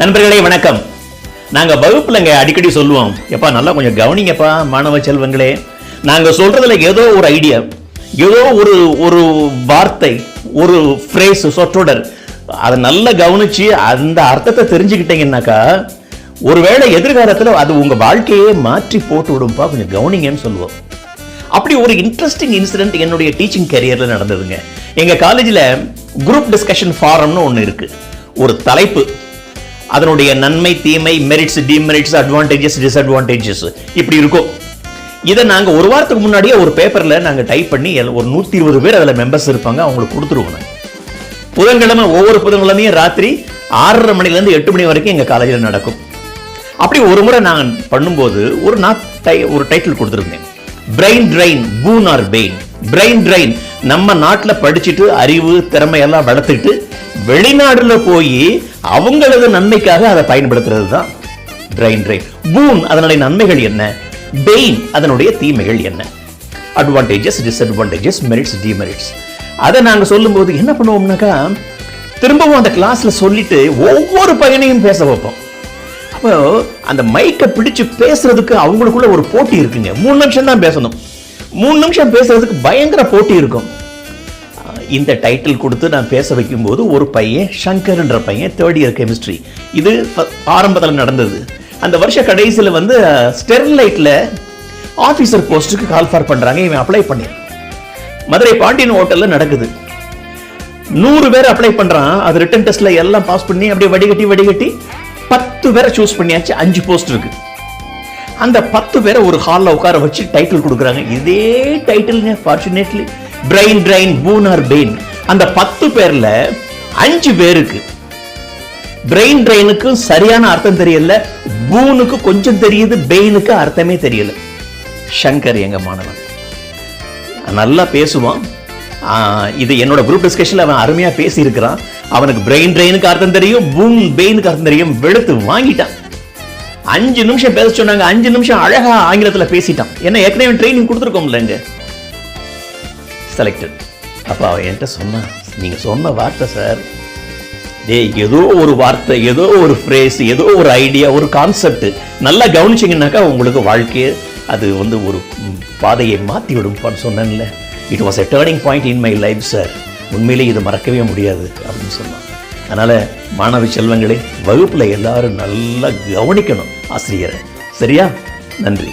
நண்பர்களே வணக்கம். நாங்க வகுப்புலங்க அடிக்கடி சொல்லுவோம் எப்பா நல்லா கொஞ்சம் கவனிங்கப்பா மாணவ செல்வங்களே. நாங்க சொல்றதுல ஏதோ ஒரு ஐடியா ஏதோ ஒரு ஒரு வார்த்தை ஒரு ஃப்ரேஸ் சொற்றொடர். அதை நல்லா கவனிச்சு அந்த அர்த்தத்தை தெரிஞ்சுக்கிட்டீங்கன்னாக்கா ஒருவேளை எதிர்காலத்துல அது உங்க வாழ்க்கையே மாற்றி போட்டு விடும்பா கொஞ்சம் கவனிங்கன்னு சொல்லுவோம். அப்படி ஒரு இன்ட்ரெஸ்டிங் இன்சிடென்ட் என்னுடைய டீச்சிங் கரியரில் நடந்ததுங்க. எங்க காலேஜ்ல குரூப் டிஸ்கஷன் ஃபாரம்னு ஒன்று இருக்கு. ஒரு தலைப்பு அதனுடைய நன்மை தீமை மெரிட்ஸ் டிமெரிட்ஸ் அட்வான்டேஜஸ் டிஸ்அட்வான்டேஜஸ் இப்படி இருக்கும். இதை நாங்க ஒரு வாரத்துக்கு முன்னாடியே ஒரு பேப்பர்ல நாங்க டைப் பண்ணி ஒரு நூத்தி இருபது பேர் அதுல மெம்பர்ஸ் இருப்பாங்க அவங்களுக்கு கொடுத்துருவோம் புதன்கிழமை ஒவ்வொரு புதன்கிழமையும் ராத்திரி ஆறரை மணில இருந்து எட்டு மணி வரைக்கும் எங்க காலேஜில் நடக்கும். அப்படி ஒரு முறை நான் பண்ணும்போது ஒரு நான் டை- ஒரு டைட்டில் கொடுத்துருந்தேன். Brain drain boon or bane brain drain நம்ம நாட்டில் படிச்சுட்டு அறிவு திறமை எல்லாம் வளர்த்துட்டு வெளிநாடுல போய் அவங்களது நன்மைக்காக அதை பயன்படுத்துறது தான் பிரெயின் ட்ரெயின் பூன் அதனுடைய நன்மைகள் என்ன? பெயின் அதனுடைய தீமைகள் என்ன? அட்வான்டேஜஸ் டிஸ்அட்வான்டேஜஸ் மெரிட்ஸ் டிமெரிட்ஸ் அதை நாங்க சொல்லும்போது என்ன பண்ணுவோம்னாக்கா திரும்பவும் அந்த கிளாஸ்ல சொல்லிட்டு ஒவ்வொரு பையனையும் பேச வைப்போம். அப்போ அந்த மைக்கை பிடிச்சு பேசுறதுக்கு அவங்களுக்குள்ள ஒரு போட்டி இருக்குங்க. மூணு நிமிஷம் தான் பேசணும். மூணு நிமிஷம் பேசுறதுக்கு பயங்கர போட்டி இருக்கும். இந்த டைட்டில் கொடுத்து நான் பேச வைக்கும்போது ஒரு பையன் ஷங்கர்ன்ற பையன் தேர்ட் இயர் கெமிஸ்ட்ரி இது ஆரம்பத்தில் நடந்தது. அந்த வருஷ கடைசியில் வந்து ஸ்டெர்லைட்டில் ஆஃபீஸர் போஸ்ட்டுக்கு கால் ஃபார் பண்ணுறாங்க இவன் அப்ளை பண்ணிருக்கான் மதுரை பாண்டியன் ஹோட்டல்ல நடக்குது. நூறு பேர் அப்ளை பண்றான். அது ரிட்டன் டெஸ்ட்ல எல்லாம் பாஸ் பண்ணி அப்படியே வடிகட்டி வடிகட்டி பத்து பேரை சூஸ் பண்ணியாச்சு. அஞ்சு போஸ்ட் இருக்கு. அந்த பத்து பேரை ஒரு ஹாலில் உட்கார வச்சு டைட்டில் கொடுக்குறாங்க. இதே டைட்டில்ங்க fortunately brain drain boon or bane அந்த பத்து பேர்ல அஞ்சு பேருக்கு பிரெயின் ட்ரெயினுக்கு சரியான அர்த்தம் தெரியல பூனுக்கு கொஞ்சம் தெரியுது பெயினுக்கு அர்த்தமே தெரியல. சங்கர் எங்க மாணவன்? நல்லா பேசுவான். ஆஹ் இது என்னோட குரூப் டிஸ்கஷன்ல அவன் அருமையா பேசி இருக்கிறான் அவனுக்கு பிரெயின் ட்ரெயினுக்கு அர்த்தம் தெரியும் பூம் பெயினுக்கு அர்த்தம் தெரியும் வெளுத்து வாங்கிட்டான். அஞ்சு நிமிஷம் பேச சொன்னாங்க அஞ்சு நிமிஷம் அழகா ஆங்கிலத்துல பேசிட்டான். ஏன்னா ஏற்கனவே ட்ரைனிங் கொடுத்துருக்கோம்ல இங்கே? செலக்டட் அப்ப அவன் என்கிட்ட சொன்னான் நீங்க சொன்ன வார்த்தை சார் டேய் ஏதோ ஒரு வார்த்தை ஏதோ ஒரு ஃப்ரேஸ் ஏதோ ஒரு ஐடியா ஒரு கான்செப்ட் நல்லா கவனிச்சீங்கன்னாக்கா உங்களுக்கு வாழ்க்கையை அது வந்து ஒரு பாதையை மாற்றி விடும்ப்பான்னு சொன்னேன்ல it was a turning point in my life sir உண்மையிலே இது மறக்கவே முடியாது அப்படின்னு சொன்னான். அதனால மாணவ செல்வங்களே வகுப்புல எல்லாரும் நல்லா கவனிக்கணும் ஆசிரியரை. சரியா? நன்றி.